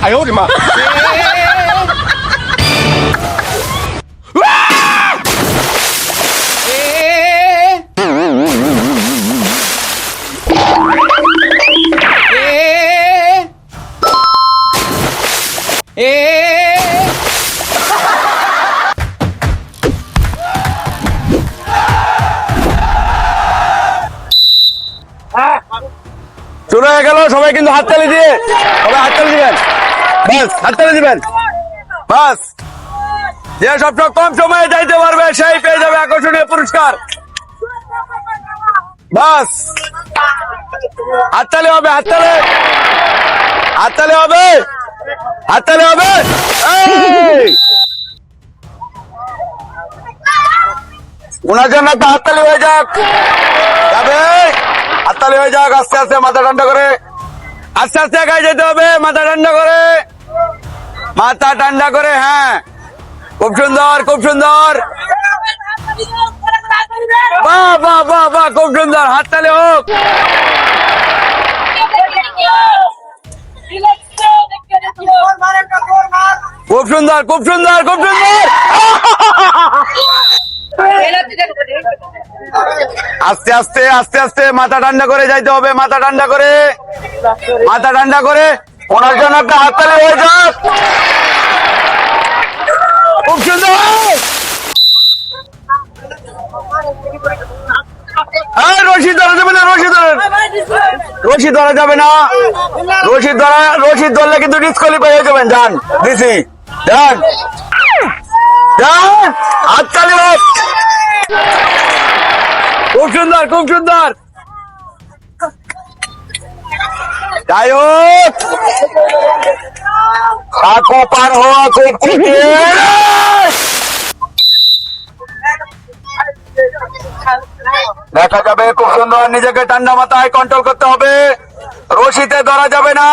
哎呦我的妈！ শুরু হয়ে গেল সবাই কিন্তু হাততালি দিয়ে সবাই হাততালি দিবেন হাততালি যে কম সময়ে যাইতে পারবে, সেই পুরস্কার। বাস। হাততালি হবে হবে। হবে। জন্য হাততালি হয়ে যাক। যাবে? হাততালি হয়ে যাক, আস্তে আস্তে, মাথা ঠান্ডা করে। আস্তে আস্তে, একাই যেতে হবে, মাথা ঠান্ডা করে। মাথা ঠান্ডা করে হ্যাঁ। খুব সুন্দর খুব সুন্দর। বাহ বাহ বাহ বাহ, খুব সুন্দর। হাততালি হোক। খুব সুন্দর খুব সুন্দর খুব সুন্দর। আস্তে আস্তে আস্তে আস্তে, মাথা ঠান্ডা করে যাইতে হবে, মাথা ঠান্ডা করে। মাথা ঠান্ডা করে। ওনার জন্য একটা হাততালি হয়ে যাক খুব সুন্দর এই, রশি ধরা যাবে না রশি ধরেন রশি ধরা যাবে না রশি ধরা রশি ধরলে কিন্তু ডিসকোয়ালিফাই হয়ে যাবেন যান দিছি যান যান হাততালি হোক খুব সুন্দর খুব সুন্দর যাই হোক কাকু দেখা যাবে খুব সুন্দর নিজেকে ঠান্ডা মাথায় কন্ট্রোল করতে হবে রশিতে ধরা যাবে না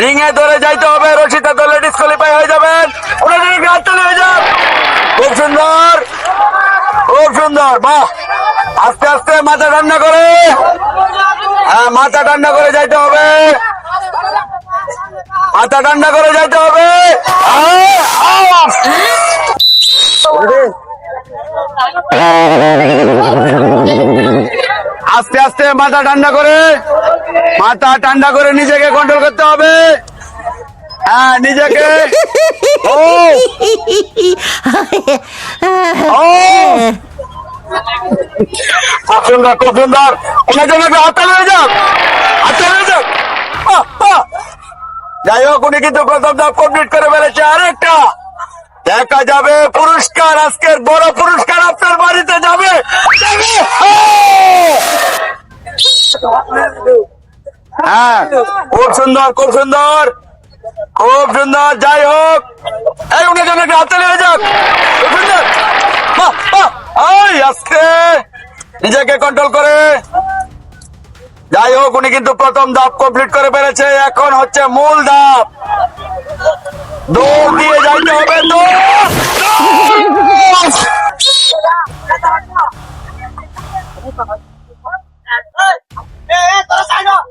রিং এ ধরে যাইতে হবে রশিতে ধরলে ডিসকোয়ালিফাই হয়ে যাবেন হয়ে যান খুব সুন্দর খুব সুন্দর বাহ আস্তে আস্তে মাথা ঠান্ডা করে হ্যাঁ মাথা ঠান্ডা করে যাইতে হবে। মাথা ঠান্ডা করে যাইতে হবে। আস্তে আস্তে মাথা ঠান্ডা করে মাথা ঠান্ডা করে নিজেকে কন্ট্রোল করতে হবে। হ্যাঁ নিজেকে। ও। ও খুব সুন্দর খুব সুন্দর ওনার জন্য একটা হাততালি হয়ে যাক হাততালি হয়ে যাক বাহ, বাহ। যাই হোক উনি কিন্তু প্রথম ধাপ কমপ্লিট করে ফেলেছে আরেকটা দেখা যাবে পুরস্কার আজকের বড় পুরস্কার আপনার বাড়িতে যাবে যাবে। হ্যাঁ খুব সুন্দর খুব সুন্দর খুব সুন্দর যাই হোক এই উনি জন্য একটা হাততালি হয়ে যাক খুব সুন্দর বাহ, বাহ। এই আজকে নিজেকে কন্ট্রোল করে। যাই হোক উনি কিন্তু প্রথম ধাপ কমপ্লিট করে ফেলেছে, এখন হচ্ছে মূল ধাপ। দৌড় দিয়ে যাইতে হবে!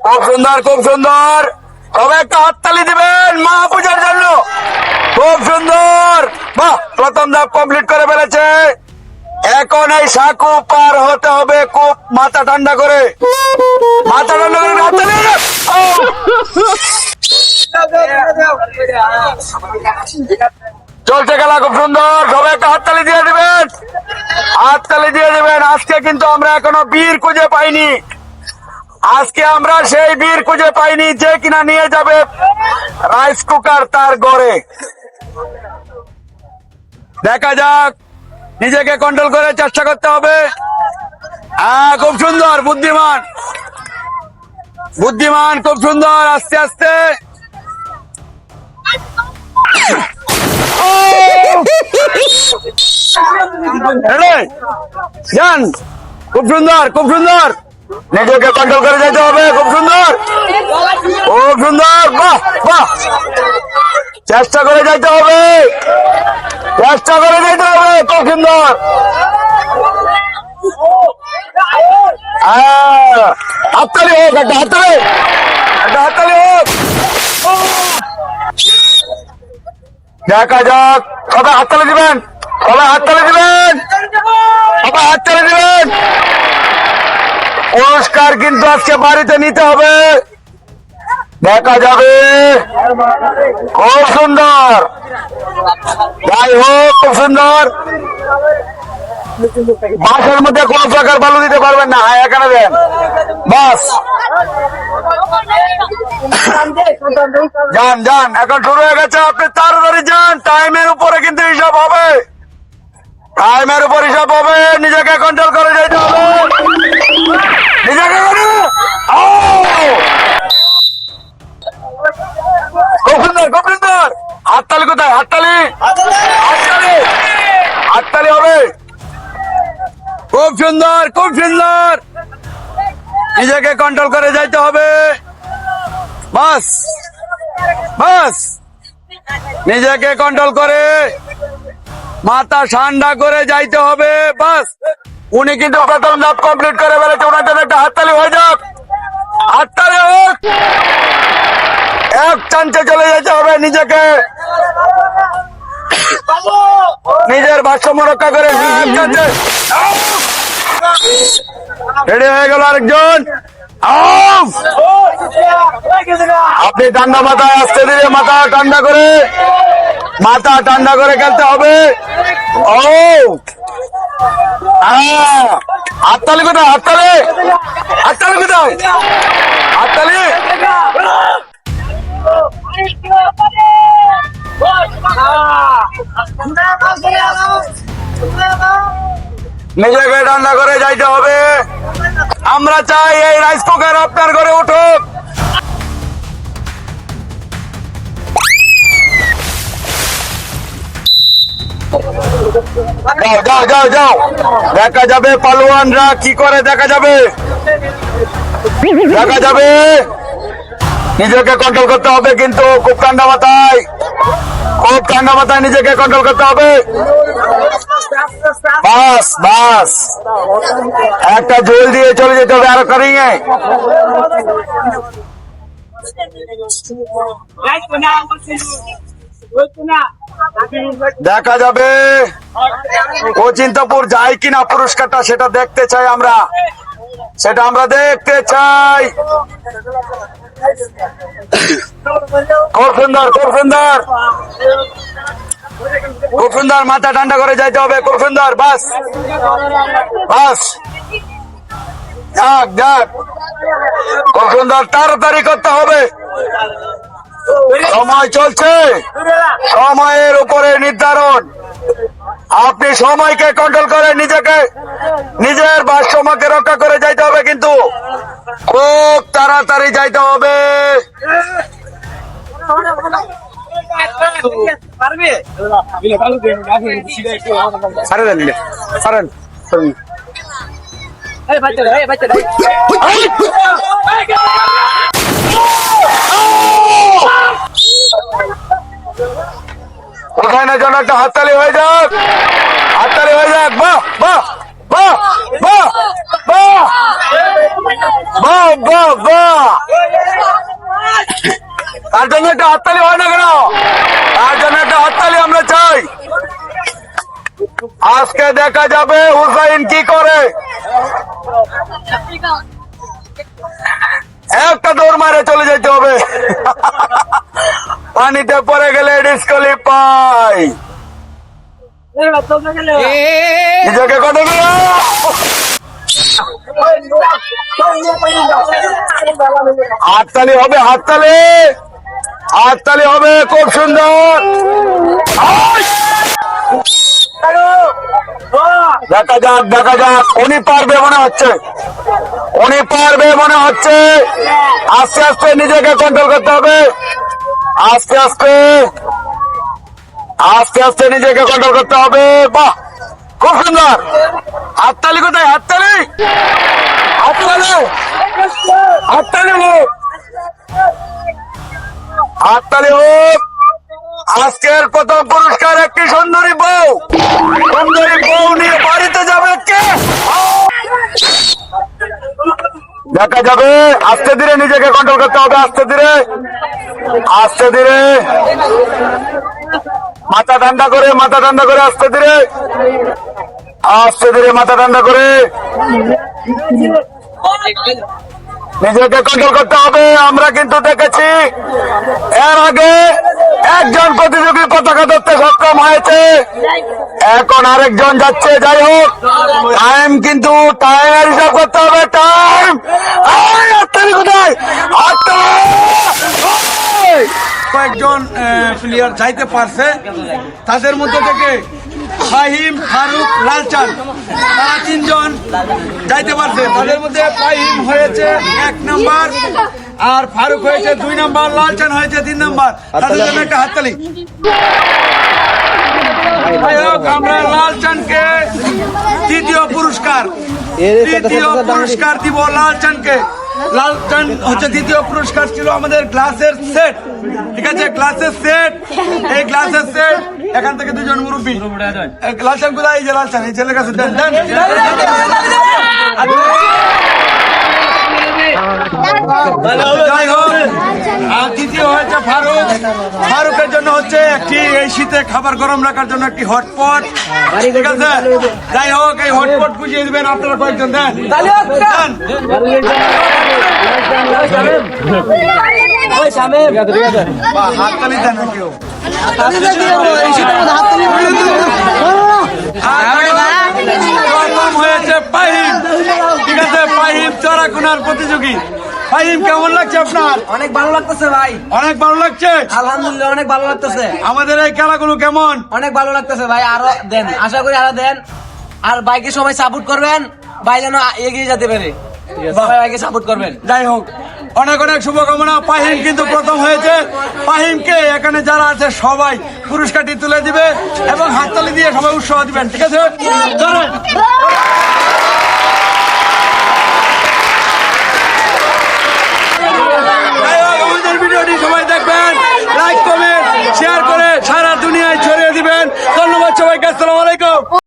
খুব সুন্দর খুব সুন্দর। তবে একটা হাততালি দিবেন মা পূজার জন্য। খুব সুন্দর। বাহ, প্রথম ধাপ কমপ্লিট করে ফেলেছে। এখন এই সাঁকু পার হতে হবে খুব মাথা ঠান্ডা করে। মাথা ঠান্ডা করে দিবেন। চলছে খেলা, খুব সুন্দর। সবাই একটা হাততালি দিয়ে দিবেন। হাততালি দিয়ে দেবেন। আজকে কিন্তু আমরা এখনও বীর খুঁজে পাইনি। আজকে আমরা সেই বীর খুঁজে পাইনি যে কিনা নিয়ে যাবে রাইস কুকার তার গড়ে। দেখা যাক। নিজেকে কন্ট্রোল করে চেষ্টা করতে হবে। হ্যাঁ খুব সুন্দর বুদ্ধিমান। বুদ্ধিমান খুব সুন্দর আস্তে আস্তে? যান খুব সুন্দর খুব সুন্দর। নিজেকে কন্ট্রোল করে যেতে হবে খুব সুন্দর। খুব সুন্দর বাহ বাহ। চেষ্টা করে যাইতে হবে। চেষ্টা করে যেতে হবে খুব সুন্দর হ্যাঁ, হাততালি হোক একটা হাততালি। একটা হাততালি হোক। দেখা যাক সবাই হাততালি দিবেন সবাই হাততালি দিবেন। সবাই হাততালি দিবেন। পুরস্কার কিন্তু আজকে বাড়িতে নিতে হবে। দেখা যাবে। খুব সুন্দর। যাই হোক, খুব সুন্দর। বাসের মধ্যে কোন প্রকার বালু দিতে পারবেন না। হ্যাঁ এখানে দেন। বাস। যান যান, এখন শুরু হয়ে গেছে। আপনি তাড়াতাড়ি যান। টাইমের উপরে কিন্তু হিসাব হবে। টাইমের উপর হিসাব হবে। নিজেকে কন্ট্রোল করে যেতে হবে। নিজেকে খুব সুন্দর, খুব হাততালি কোথায়? হাততালি? হাততালি! হাততালি হবে। খুব সুন্দর খুব সুন্দর। নিজেকে কন্ট্রোল করে যাইতে হবে। বাস বাস। নিজেকে কন্ট্রোল করে মাথা ঠান্ডা করে যাইতে হবে। বাস। উনি কিন্তু প্রথম ধাপ কমপ্লিট করে ফেলেছে। ওনার জন্য একটা হাততালি হয়ে যাক। হাততালি হোক। এক চান্সে চলে যেতে হবে নিজেকে। নিজের ভারসাম্য রক্ষা করে রেডি হয়ে গেল আরেকজন। আপনি ঠান্ডা মাথায় আসতে দিলে মাথা ঠান্ডা করে, মাথা ঠান্ডা করে খেলতে হবে। হাততালি কোথায়? হাততালি! হাততালি কোথায়? হাততালি! নিজেকে ঠান্ডা করে যাইতে হবে। আমরা চাই এই রাইস কুকার আপনার ঘরে উঠুক। যাও যাও যাও যাও। দেখা যাবে পালোয়ানরা কি করে, দেখা যাবে। দেখা যাবে। নিজেকে কন্ট্রোল করতে হবে কিন্তু খুব ঠান্ডা মাথায়। খুব ঠান্ডা মাথায় নিজেকে কন্ট্রোল করতে হবে। বাস বাস। একটা জল দিয়ে চলে যেতে হবে আরও কারিং এ। দেখা যাবে। ও চিন্তাপুর যায় কিনা পুরস্কারটা সেটা দেখতে চাই আমরা। সেটা আমরা দেখতে চাই। সুন্দর খুব সুন্দর মাথা ঠান্ডা করে যাইতে হবে। খুব বাস। বাস। যাক যাক। খুব তাড়াতাড়ি করতে হবে। সময় চলছে। সময়ের উপরে নির্ধারণ। আপনি সময়কে কন্ট্রোল করে, নিজেকে, নিজের ভারসাম্যকে রক্ষা করে যাইতে হবে কিন্তু খুব তাড়াতাড়ি যাইতে হবে। সারেন ওখানে যেন একটা হাততালি হয়ে যাক। হাততালি হয়ে যাক। বাহ বাহ বাহ তার জন্য একটা হাততালি হয় না কেন? তার জন্য একটা হাততালি আমরা চাই। আজকে দেখা যাবে হুসাইন কি করে। একটা দৌড় মারে চলে যেতে হবে। পানিতে পড়ে গেলে ডিসকোয়ালিফাই নিজেকে কত হাততালি হবে হাততালি হাততালি হবে খুব সুন্দর দেখা যাক দেখা যাক উনি পারবে মনে হচ্ছে উনি পারবে মনে হচ্ছে আস্তে আস্তে নিজেকে কন্ট্রোল করতে হবে আস্তে আস্তে। আস্তে আস্তে নিজেকে কন্ট্রোল করতে হবে। বাহ! খুব সুন্দর। হাততালি কোথায়? হাততালি? হাততালি? হাততালি হোক হাততালি হোক। আজকের প্রথম পুরস্কার একটি সুন্দরী বউ। সুন্দরী বউ নিয়ে বাড়িতে যাবে কে দেখা যাবে, আস্তে ধীরে নিজেকে কন্ট্রোল করতে হবে, আস্তে ধীরে। আস্তে ধীরে। মাথা ঠান্ডা করে, মাথা ঠান্ডা করে, আস্তে ধীরে। আস্তে ধীরে মাথা ঠান্ডা করে। নিজেকে কন্ট্রোল করতে হবে, আমরা কিন্তু দেখেছি এর আগে একজন প্রতিযোগী পতাকা ধরতে সক্ষম হয়েছে। এখন আরেকজন যাচ্ছে, যাই হোক টাইম কিন্তু টাইমের হিসাব করতে হবে টাইম! কয়েকজন প্লেয়ার যাইতে পারছে, তাদের মধ্যে থেকে ফাহিম ফারুক লালচান তারা তিনজন যাইতে পারছে। তাদের মধ্যে ফাহিম হয়েছে এক নাম্বার আর ফারুক হয়েছে দুই নাম্বার লালচান হয়েছে তিন নাম্বার। তাদের জন্য একটা হাততালি। আমরা লালচানকে তৃতীয় পুরস্কার তৃতীয় পুরস্কার দিব লালচানকে লালচান হচ্ছে দ্বিতীয় পুরস্কার ছিল আমাদের গ্লাসের সেট। ঠিক আছে গ্লাসের সেট। এই গ্লাসের সেট এখান থেকে দুজন মুরব্বী। লালচান কোথায়? এই যে লালচান এই ছেলের কাছে দেন দেন। যাই হোক আর তৃতীয় হয়েছে ফারুক। ফারুকের জন্য হচ্ছে একটি এই শীতে খাবার গরম রাখার জন্য একটি হটপট। ঠিক আছে? যাই হোক এই হটপট বুঝিয়ে দিবেন আপনারা কয়েকজন। দেন। দেন। হাততালি দেন কেউ হয়েছে পাহিম। ঠিক আছে? পাহিম চড়াকুনার প্রতিযোগী। পাহিম কেমন লাগছে আপনার? অনেক ভালো লাগতেছে ভাই। অনেক ভালো লাগছে? আলহামদুলিল্লাহ অনেক ভালো লাগতেছে। আমাদের এই খেলাগুলো কেমন? অনেক ভালো লাগতেছে ভাই আরও দেন। আশা করি আরও দেন। আর বাইকে সবাই সাপোর্ট করবেন। ভাই যেন এগিয়ে যেতে পারে। সবাই বাইকে সাপোর্ট করবেন। যাই হোক অনেক অনেক শুভকামনা। পাহিম কিন্তু প্রথম হয়েছে। পাহিমকে এখানে যারা আছে সবাই পুরস্কারটি তুলে দিবে এবং হাততালি দিয়ে সবাই উৎসাহ দিবেন। ঠিক আছে চলেন। যাই হোক, আমাদের ভিডিওটি সবাই দেখবেন লাইক কমেন্ট শেয়ার করে সারা দুনিয়ায় ছড়িয়ে দিবেন। ধন্যবাদ সবাইকে আসসালামু আলাইকুম।